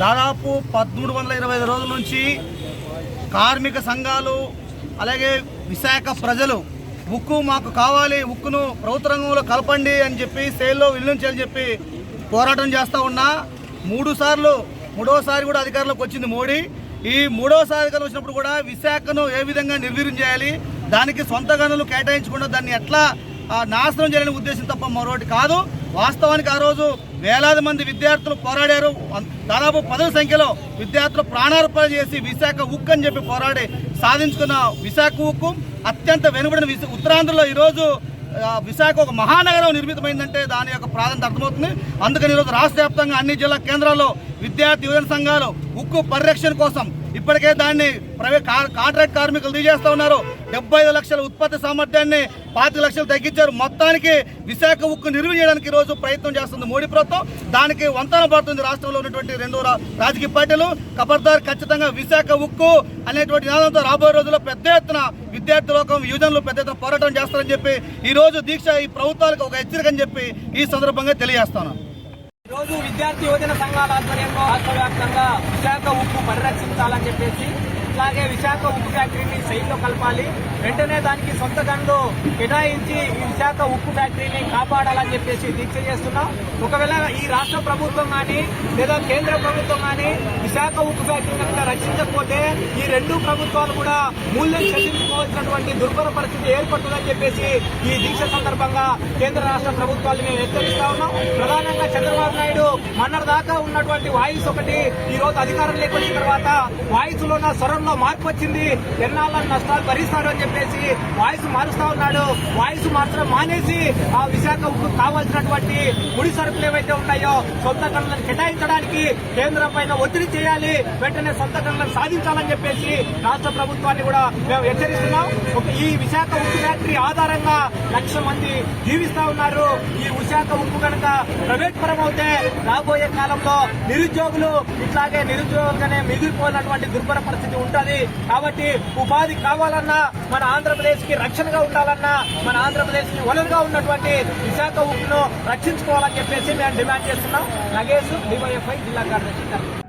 దాదాపు పదమూడు వందల ఇరవై ఐదు రోజుల నుంచి కార్మిక సంఘాలు అలాగే విశాఖ ప్రజలు ఉక్కు మాకు కావాలి ఉక్కును ప్రభుత్వ రంగంలో కలపండి అని చెప్పి సేల్లో విల్లుంచాలని చెప్పి పోరాటం చేస్తూ ఉన్నా. మూడు సార్లు మూడోసారి కూడా అధికారంలోకి వచ్చింది మోడీ. ఈ మూడోసారి అధికారం వచ్చినప్పుడు కూడా విశాఖను ఏ విధంగా నిర్వీర్యం చేయాలి దానికి సొంత గనులు కేటాయించకుండా దాన్ని ఎట్లా నాశనం చేయాలనే ఉద్దేశం తప్ప మరొకటి కాదు. వాస్తవానికి ఆ రోజు వేలాది మంది విద్యార్థులు పోరాడారు దాదాపు పదవ సంఖ్యలో విద్యార్థులు ప్రాణార్పణ చేసి విశాఖ ఉక్కు అని చెప్పి పోరాడి సాధించుకున్న విశాఖ ఉక్కు అత్యంత వెనుబడిన విశ- ఉత్తరాంధ్రలో ఈరోజు విశాఖ ఒక మహానగరం నిర్మితమైందంటే దాని యొక్క ప్రాధాన్యత అర్థమవుతుంది. అందుకని ఈరోజు రాష్ట్ర వ్యాప్తంగా అన్ని జిల్లా కేంద్రాల్లో విద్యార్థి యువజన సంఘాలు ఉక్కు పరిరక్షణ కోసం ఇప్పటికే దాన్ని ప్రైవేట్ కా- కాంట్రాక్ట్ కార్మికులు తీసేస్తూ ఉన్నారు. డెబ్బై ఐదు లక్షల ఉత్పత్తి సామర్థ్యాన్ని పాతిక లక్షలు తగ్గించారు. మొత్తానికి విశాఖ ఉక్కు నిర్వహణ చేయడానికి ఈరోజు ప్రయత్నం చేస్తుంది మోడీ ప్రభుత్వం. దానికి వంతన పడుతుంది రాష్ట్రంలో ఉన్నటువంటి రెండు రాజకీయ పార్టీలు. ఖబర్దార్ ఖచ్చితంగా విశాఖ ఉక్కు అనేటువంటి నినాదంతో రాబోయే రోజుల్లో పెద్ద ఎత్తున విద్యార్థి లోకం యువజనులు పెద్ద ఎత్తున పోరాటం చేస్తారని చెప్పి ఈ రోజు దీక్ష ఈ ప్రభుత్వాలకు ఒక హెచ్చరిక అని చెప్పి ఈ సందర్భంగా తెలియజేస్తాను ఈ రోజు విద్యార్థి యువజన సంఘాల ఆధ్వర్యంలో రాష్ట్రవ్యాప్తంగా విశాఖ ఉక్కు పరిరక్షించాలని చెప్పేసి అలాగే విశాఖ ఉక్కు ఫ్యాక్టరీని సైట్లో కలపాలి. వెంటనే దానికి సొంత గనులు కేటాయించి ఈ విశాఖ ఉక్కు ఫ్యాక్టరీని కాపాడాలని చెప్పేసి దీక్ష చేస్తున్నాం. ఒకవేళ ఈ రాష్ట్ర ప్రభుత్వం కానీ లేదా కేంద్ర ప్రభుత్వం కానీ విశాఖ ఉక్కు ఫ్యాక్టరీని కనుక రక్షించకపోతే ఈ రెండు ప్రభుత్వాలు కూడా మూల్యం చెల్లించుకో చెల్లించుకోవాల్సినటువంటి దుర్భర పరిస్థితి ఏర్పడుతుందని చెప్పేసి ఈ దీక్ష సందర్భంగా కేంద్ర రాష్ట్ర ప్రభుత్వాలు మేము హెచ్చరిస్తా ఉన్నాం. ప్రధానంగా చంద్రబాబు నాయుడు మొన్నటి దాకా ఉన్నటువంటి వాయిస్ ఒకటి ఈ రోజు అధికారం లేకొచ్చిన తర్వాత వాయిస్లో స్వరంలో మార్పు వచ్చింది. ఎన్నాళ్ళ నష్టాలు భరిస్తారు అని చెప్పేసి వాయిస్ మారుస్తా ఉన్నాడు. వాయిస్ మార్చడం మానేసి ఆ విశాఖ ఉక్కు కావాల్సినటువంటి ముడి సరుకులు ఏవైతే ఉన్నాయో సొంత గనులను కేటాయించడానికి కేంద్రం పైన ఒత్తిడి చేయాలి. వెంటనే సొంత గనులను సాధించాలని చెప్పేసి రాష్ట్ర ప్రభుత్వాన్ని కూడా మేము హెచ్చరిస్తున్నాం. ఒక ఈ విశాఖ ఉక్కు ఫ్యాక్టరీ ఆధారంగా లక్ష మంది జీవిస్తా ఉన్నారు. ఈ విశాఖ ఉక్కు కనుక ప్రైవేట్ పరం అవుతే రాబోయే కాలంలో నిరుద్యోగులు ఇట్లాగే నిరుద్యోగంగానే మిగిలిపోయినటువంటి దుర్భర పరిస్థితి ఉంటది. కాబట్టి ఉపాధి కావాలన్నా మన ఆంధ్రప్రదేశ్కి రక్షణగా ఉండాలన్నా మన ఆంధ్రప్రదేశ్కి వనరుగా ఉన్నటువంటి విశాఖ ఉక్కును రక్షించుకోవాలని చెప్పేసి మేము డిమాండ్ చేస్తున్నాం. నగేష్ డివైఎఫ్ఐ జిల్లా కార్యదర్శి